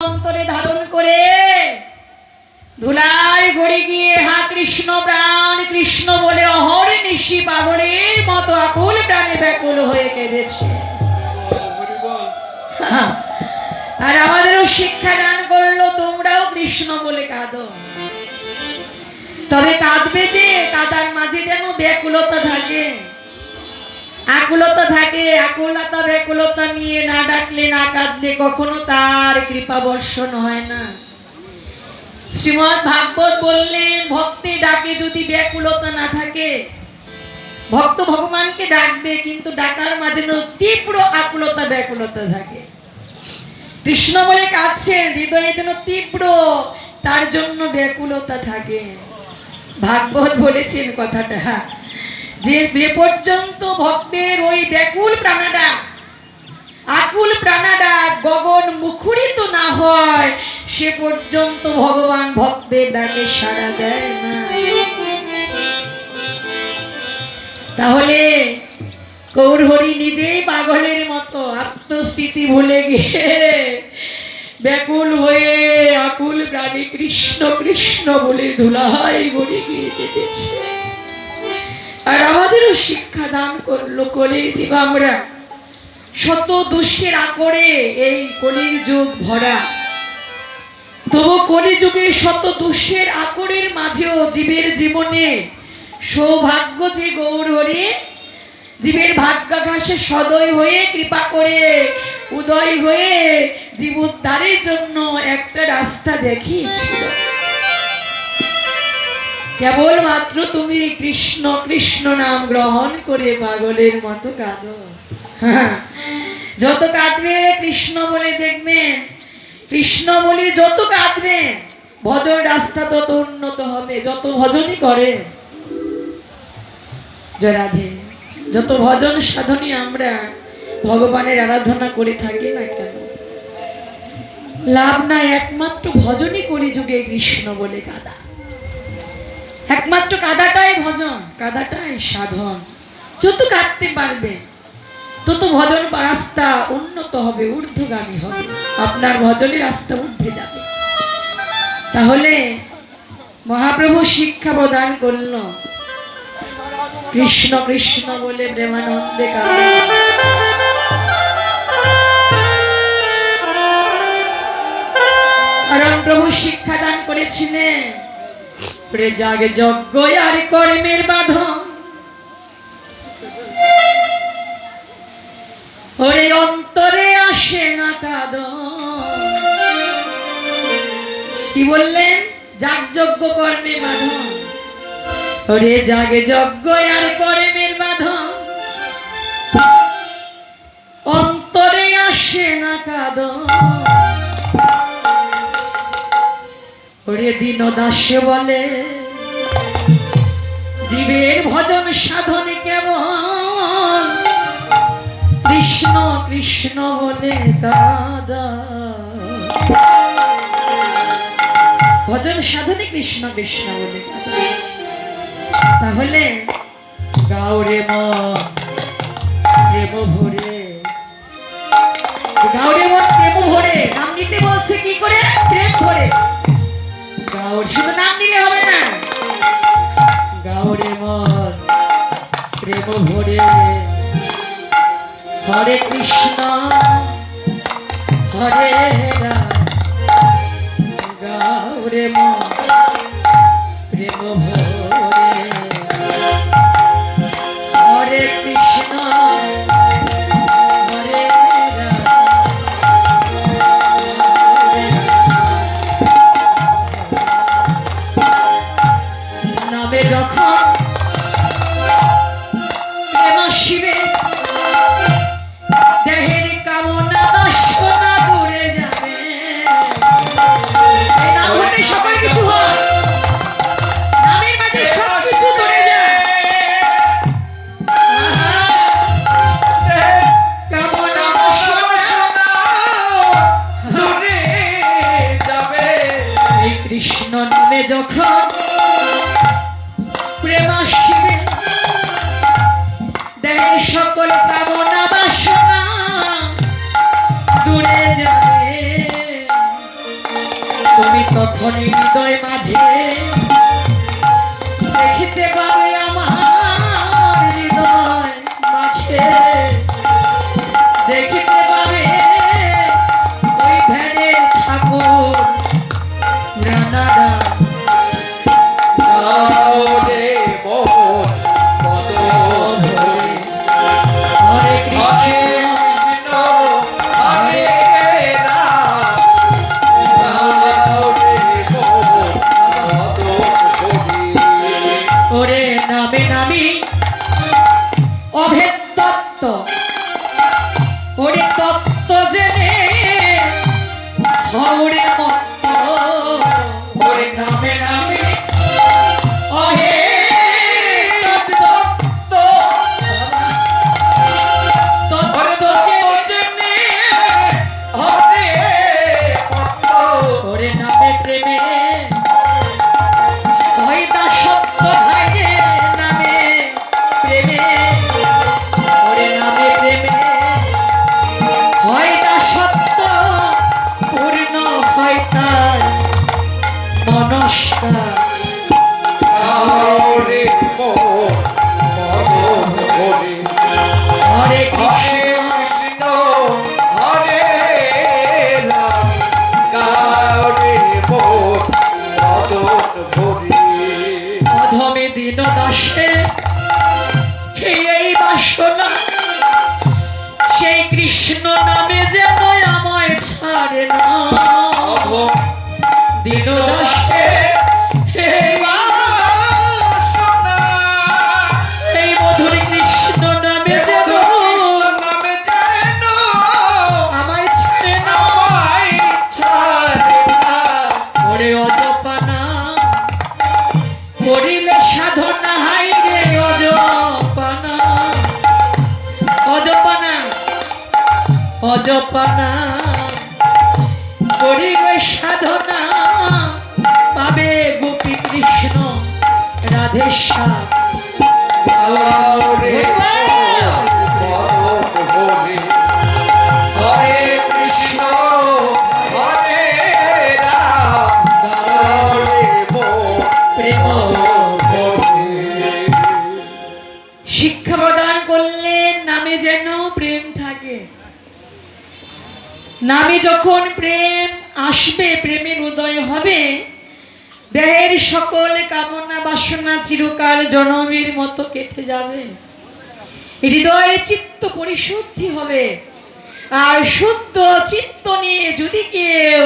অন্তরে ধারণ করে ধুলাই ঘড়ে গিয়ে হা কৃষ্ণ প্রাণ, কৃষ্ণ বলে অহর নিশি পাগলের মতো আকুল প্রাণে ব্যাকুল হয়ে কেঁদেছে। আর আমাদেরও শিক্ষা দান করল, তোমরাও কৃষ্ণ বলে কাঁদো। তবে কাঁদবে যে, কাদার মাঝে যেন ব্যাকুলতা থাকে। আকুলতা থাকে, আকুলতা ব্যাকুলতা নিয়ে না ডাকলে, না কাঁদলে কখনো তার কৃপা বর্ষণ হয় না। শ্রীমৎ ভাগবত বললেন ভক্তি ডাকে যদি ব্যাকুলতা না থাকে, ভক্ত ভগবানকে ডাকবে, কিন্তু ডাকার মাঝে তীব্র আকুলতা, ব্যাকুলতা থাকে। কৃষ্ণ বলে কাঁদছেন, হৃদয়ে যেন তীব্র, তার জন্য ব্যাকুলতা থাকে। ভাগবত বলেছেন কথাটা। যে পর্যন্ত ভক্তের ওই ব্যাকুল প্রাণাডা আকুল প্রাণাডা গগন মুখরিত না হয়, সে পর্যন্ত ভগবান ভক্তের ডাকে সাড়া দেয় না। তাহলে কৌরহরি নিজেই পাগলের মতো আত্মস্থিতি ভুলে গিয়ে ব্যাকুল হয়ে আকুল প্রাণী কৃষ্ণ কৃষ্ণ বলে ধুলাই গড়ে গিয়ে কেঁদেছে আর আমাদেরও শিক্ষা দান করল কলির জীব আমরা। শত দুষ্যের আকরে এই কলির যুগ ভরা। তবু কলিযুগে শত দুষ্যের আকরের মাঝেও জীবের জীবনে সৌভাগ্য যে গৌর হরে জীবের ভাগ্যাঘাসে সদয় হয়ে কৃপা করে উদয় হয়ে জীব জন্য একটা রাস্তা দেখিয়েছিল। কেবলমাত্র তুমি কৃষ্ণ কৃষ্ণ নাম গ্রহণ করে পাগলের মতো কাঁদো। হ্যাঁ, যত কাঁদবে কৃষ্ণ বলে দেখবেন কৃষ্ণ বলে যত কাঁদবে ভজন রাস্তা তত উন্নত হবে যত ভজনই করে। জয় রাধে। যত ভজন সাধনী আমরা ভগবানের আরাধনা করে থাকি না কেন? লাভ নাই একমাত্র ভজনই করি যুগে কৃষ্ণ বলে কাদা। একমাত্র কাদাটাই ভজন, কাদাটাই সাধন। যত কাঁদতে পারবে, তত ভজন রাস্তা উন্নত হবে, ঊর্ধ্বগামী হবে। আপনার ভজনের রাস্তা উঠে যাবে। তাহলে মহাপ্রভু শিক্ষা প্রদান করল। কৃষ্ণ কৃষ্ণ বলে প্রেমানন্দে কারণ প্রভু শিক্ষা দান করেছিলেন। ওরে জাগে যজ্ঞ আর কর্মের বাঁধন ওরে অন্তরে আসে না কাদ কি বললেন? যাগ যজ্ঞ কর্মে বাঁধন ওরে জাগে যজ্ঞ আর কর্মের বাঁধন অন্তরে আসে না কাদন। ওরে দিন দাসে বলে, জীবের ভজন সাধন কেমন? কৃষ্ণ কৃষ্ণ বলে, দাদা। ভজন সাধনে কৃষ্ণ কৃষ্ণ বলে। তাহলে গাউরে মন, প্রেম ভরে। গাউরে মন, প্রেম ভরে। নাম নিতে বলছে কি করে? প্রেম ভরে। গাউর শুধু নাম নিলে হবে না। গাউরে মন প্রেম ভরে। হরে কৃষ্ণ হরে নামে যখন প্রেম শিবে দেহের কামনা বাসনা যাবে। নাম হতে সকল কিছু হয়। নামের মাঝে সব কিছু ধরে যায়। কামনা বাসনা এই কৃষ্ণ নামে যখন তখনই হৃদয় মাঝে। দেখিতে পাবে আমার হৃদয় মাঝে। অজপানা। করিলে সাধনা পাবে গোপী কৃষ্ণ রাধেশ্যাম। তাওরে নামে যখন প্রেম আসবে, প্রেমের উদয় হবে, দেহের সকল কামনা বাসনা চিরকাল জনমের মতো কেটে যাবে। হৃদয়ে চিত্ত পরিশুদ্ধি হবে। আর শুদ্ধ চিত্ত নিয়ে যদি কেউ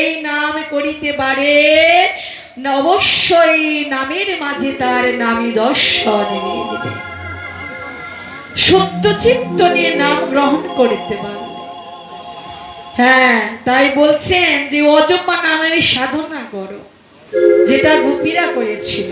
এই নাম করিতে পারে, অবশ্যই নামের মাঝে তার নামী দর্শন শুদ্ধ চিত্ত নিয়ে নাম গ্রহণ করিতে পারলে হ্যাঁ তাই বলছেন যে অজপা নামের সাধনা করো, যেটা গোপীরা করেছিল।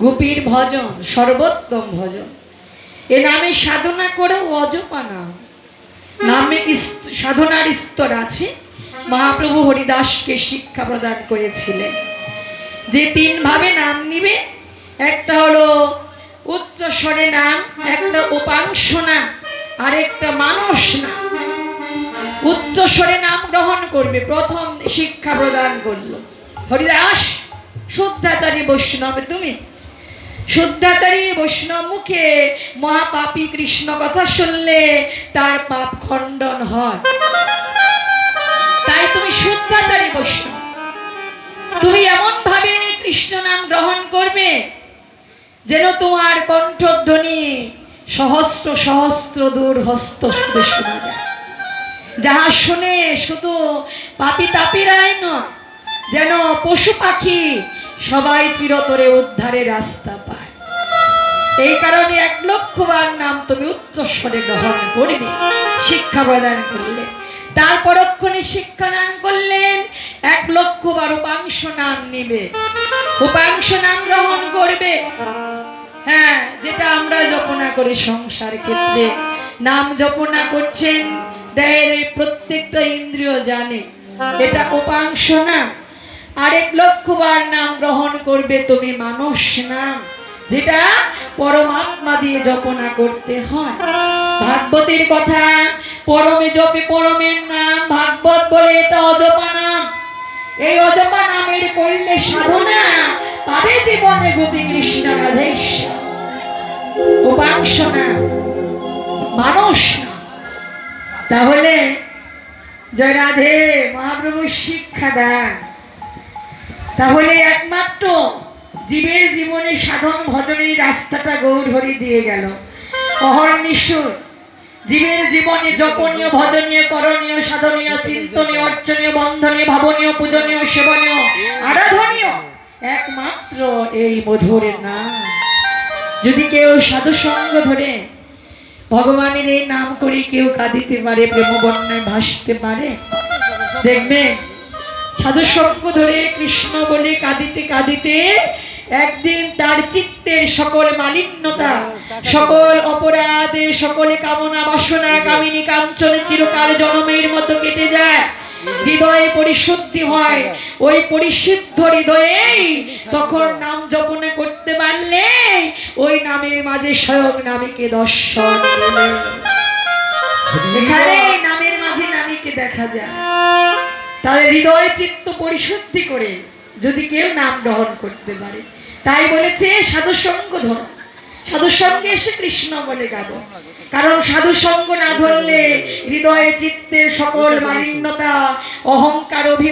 গুপির ভজন, সর্বোত্তম ভজন। এ নামে সাধনা করে অজপা নাম। নামে সাধনার স্তর আছে। মহাপ্রভু হরিদাসকে শিক্ষা প্রদান করেছিলেন। যে তিন ভাবে নাম নিবে, একটা হলো উচ্চ স্বরে নাম, একটা উপাংশ নাম আর একটা মানস নাম। উচ্চ স্বরে নাম গ্রহণ করবে, প্রথম শিক্ষা প্রদান করল। হরিদাস, শুদ্ধাচারী বৈষ্ণব, তুমি? শুদ্ধাচারী বৈষ্ণব মুখে মহাপাপী কৃষ্ণ কথা শুনলে তার পাপ খণ্ডন হয়। তাই তুমি শুদ্ধাচারী বৈষ্ণব। তুমি এমন ভাবে কৃষ্ণ নাম গ্রহণ করবে যেন তোমার কণ্ঠধ্বনি সহস্র সহস্র দূর হস্ত শুধু শোনা যায়। যাহা শুনে শুধু পাপি তাপিরাই নয়, যেন পশু পাখি সবাই চিরতরে উদ্ধারের রাস্তা পায়। এই কারণে এক লক্ষবার নাম তুমি উচ্চ স্বরে গ্রহণ করবে, শিক্ষা প্রদান করলে। তার পরক্ষণে শিক্ষা দান করলেন, এক লক্ষবার উপাংশ নাম নিবে। উপাংশ নাম গ্রহণ করবে। হ্যাঁ যেটা আমরা জপনা করি সংসার ক্ষেত্রে, নাম জপনা করছেন দেহের এই প্রত্যেকটা ইন্দ্রিয় জানে। এটা উপাংশ নাম আরেক লক্ষবার নাম গ্রহণ করবে তুমি মানুষ নাম যেটা পরমাত্মা দিয়ে জপনা করতে হয়। ভাগবতের কথা, পরমে জপে পরমের নাম। ভাগবত বলে এটা অজপা নাম। এই অজপা সাধনা পাবে জীবনে গোপী কৃষ্ণ রাধেশ উপাংশ না। মানুষ না। তাহলে জয় রাধে, মহাপ্রভু শিক্ষা দেন। তাহলে একমাত্র জীবের জীবনে সাধন ভজনের রাস্তাটা গৌরহরি দিয়ে গেল। অহর্নিশুর জীবের জীবনে জপনীয়, ভজনীয় করণীয় সাধনীয়, চিন্তনীয়, অর্চনীয়, বন্ধনীয়, ভাবনীয়, পূজনীয়, সেবনীয়, আরাধনীয় একমাত্র এই মধুর নাম। যদি কেউ সাধু সঙ্গ ধরে ভগবানের এই নাম করে কেউ কাঁদিতে পারে প্রেম বন্যায় ভাসতে পারে? দেখবে? সাধু সঙ্গ ধরে কৃষ্ণ বলে কাঁদিতে কাঁদিতে একদিন তার চিত্তের সকল মালিন্যতা, সকল অপরাধে, সকলে কামনা বাসনা, কামিনী কাঞ্চনে চিরকাল জনমের মতো কেটে যায়। হৃদয়ে পরিশুদ্ধি হয়। ওই পরিশুদ্ধ হৃদয়েই তখন নাম জপনা করতে পারলে ওই নামের মাঝে স্বয়ং নামীকে দর্শন এখানে নামের মাঝে নামীকে দেখা যায়। তাহলে হৃদয় চিত্ত পরিশুদ্ধি করে যদি কেউ নাম গ্রহণ করতে পারে। তাই বলেছে সাধু সঙ্গ ধর সাধু সঙ্গে এসে কৃষ্ণ বলে গাবো। কারণ সাধু সঙ্গ না ধরলে হৃদয়ে চিত্তের সকল মালিন্যতা, অহংকার অভি